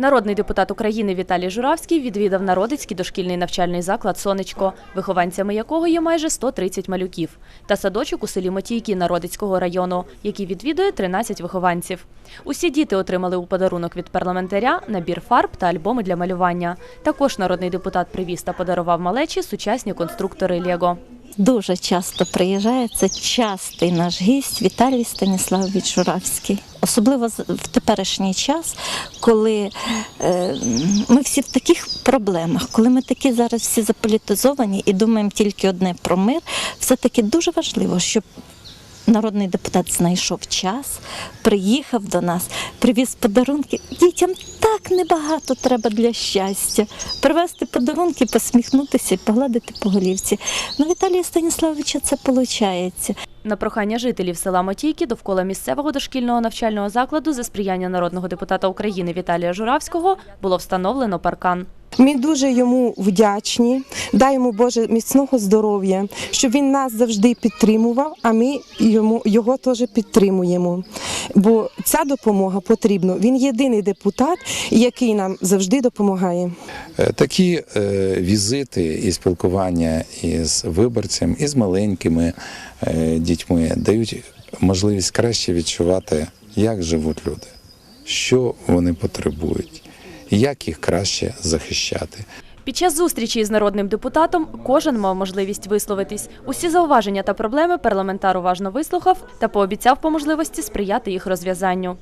Народний депутат України Віталій Журавський відвідав Народицький дошкільний навчальний заклад Сонечко, вихованцями якого є майже 130 малюків, та садочок у селі Мотійки Народицького району, який відвідує 13 вихованців. Усі діти отримали у подарунок від парламентаря набір фарб та альбоми для малювання. Також народний депутат привіз та подарував малечі сучасні конструктори Лего. Дуже часто приїжджає це частий наш гість Віталій Станіславович Журавський. Особливо в теперішній час, коли е, ми всі в таких проблемах, коли ми такі зараз всі заполітизовані і думаємо тільки одне про мир, все-таки дуже важливо, щоб народний депутат знайшов час, приїхав до нас, привіз подарунки. Дітям так небагато треба для щастя. Привезти подарунки, посміхнутися погладити по голівці. Ну, Віталія Станіславовича це виходить. На прохання жителів села Мотійки довкола місцевого дошкільного навчального закладу за сприяння народного депутата України Віталія Журавського було встановлено паркан. Ми дуже йому вдячні. Дай йому Боже міцного здоров'я, щоб він нас завжди підтримував, а ми йому його теж підтримуємо. Бо ця допомога потрібна. Він єдиний депутат, який нам завжди допомагає. Е, Такі е, візити і спілкування із виборцем, із маленькими е, дітьми дають можливість краще відчувати, як живуть люди, що вони потребують, як їх краще захищати. Під час зустрічі із народним депутатом кожен мав можливість висловитись. Усі зауваження та проблеми парламентар уважно вислухав та пообіцяв по можливості сприяти їх розв'язанню.